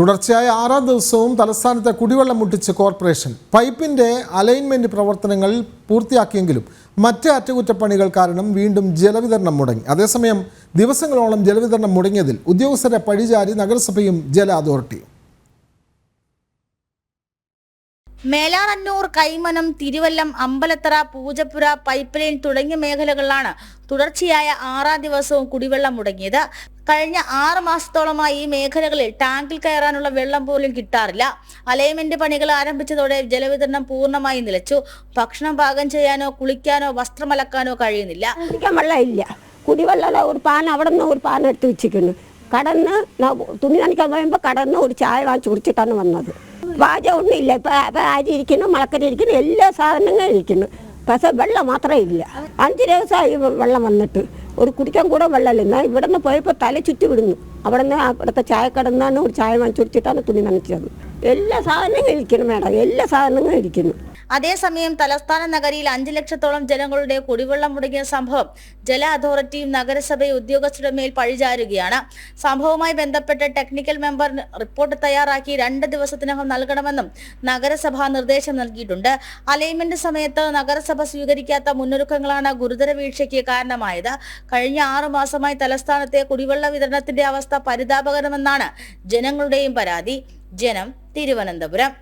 തുടർച്ചയായ ആറാം ദിവസവും തലസ്ഥാനത്തെ കുടിവെള്ളം മുട്ടിച്ച് കോർപ്പറേഷൻ. പൈപ്പിന്റെ അലൈൻമെന്റ് പ്രവർത്തനങ്ങൾ പൂർത്തിയാക്കിയെങ്കിലും മറ്റ് അറ്റകുറ്റപ്പണികൾ കാരണം വീണ്ടും ജലവിതരണം മുടങ്ങി. അതേസമയം ദിവസങ്ങളോളം ജലവിതരണം മുടങ്ങിയതിൽ ഉദ്യോഗസ്ഥരെ പഴിചാരി നഗരസഭയും ജല അതോറിറ്റിയും. മേലാറന്നൂർ കൈമനം തിരുവല്ലം അമ്പലത്തറ പൂജപ്പുര പൈപ്പ് ലൈൻ തുടങ്ങിയ മേഖലകളിലാണ് തുടർച്ചയായ ആറാം ദിവസവും കുടിവെള്ളം മുടങ്ങിയത്. കഴിഞ്ഞ ആറ് മാസത്തോളമായി ഈ മേഖലകളിൽ ടാങ്കിൽ കയറാനുള്ള വെള്ളം പോലും കിട്ടാറില്ല. അലൈൻമെന്റ് പണികൾ ആരംഭിച്ചതോടെ ജലവിതരണം പൂർണമായി നിലച്ചു. ഭക്ഷണം പാകം ചെയ്യാനോ കുളിക്കാനോ വസ്ത്രമലക്കാനോ കഴിയുന്നില്ല. വെള്ളമില്ല കുടിവെള്ളം ഒരു പാൻ അവിടെ നിന്ന് ഒരു പാൻ എടുത്ത് വെച്ചിരിക്കുന്നു. കടന്ന് തുണി നനയ്ക്കാൻ പോയപ്പോൾ കടന്ന് ഒരു ചായ വാങ്ങിച്ച് കുടിച്ചിട്ടാണ് വന്നത്. പാചകം ഇല്ല ഇപ്പം അരി ഇരിക്കുന്നു മുളക്കരി ഇരിക്കുന്നു എല്ലാ സാധനങ്ങളും ഇരിക്കുന്നു. പക്ഷേ വെള്ളം മാത്രമേ ഇല്ല. അഞ്ച് ദിവസമായി വെള്ളം വന്നിട്ട്. ഒരു കുടിക്കാൻ കൂടെ വെള്ളമില്ല. എന്നാൽ ഇവിടെ നിന്ന് പോയപ്പോൾ തല ചുറ്റി വിടുന്നു. അവിടെ നിന്ന് അവിടുത്തെ ചായ കടന്നാണ് ഒരു ചായ വാങ്ങിച്ചു കുടിച്ചിട്ടാണ് തുണി നനച്ചത്. എല്ലാ സാധനങ്ങളും ഇരിക്കുന്നു മേഡം. എല്ലാ സാധനങ്ങളും ഇരിക്കുന്നു. അതേസമയം തലസ്ഥാന നഗരിയിൽ അഞ്ചു ലക്ഷത്തോളം ജനങ്ങളുടെ കുടിവെള്ളം മുടങ്ങിയ സംഭവം ജല അതോറിറ്റിയും നഗരസഭയും ഉദ്യോഗസ്ഥരുടെ മേൽ പഴിചാരുകയാണ്. സംഭവവുമായി ബന്ധപ്പെട്ട് ടെക്നിക്കൽ മെമ്പർ റിപ്പോർട്ട് തയ്യാറാക്കി രണ്ട് ദിവസത്തിനകം നൽകണമെന്നും നഗരസഭ നിർദ്ദേശം നൽകിയിട്ടുണ്ട്. അലൈൻമെന്റ് സമയത്ത് നഗരസഭ സ്വീകരിക്കാത്ത മുന്നൊരുക്കങ്ങളാണ് ഗുരുതര വീഴ്ചയ്ക്ക് കാരണമായത്. കഴിഞ്ഞ ആറു മാസമായി തലസ്ഥാനത്തെ കുടിവെള്ള വിതരണത്തിന്റെ അവസ്ഥ പരിതാപകരമെന്നാണ് ജനങ്ങളുടെയും പരാതി. ജനം തിരുവനന്തപുരം.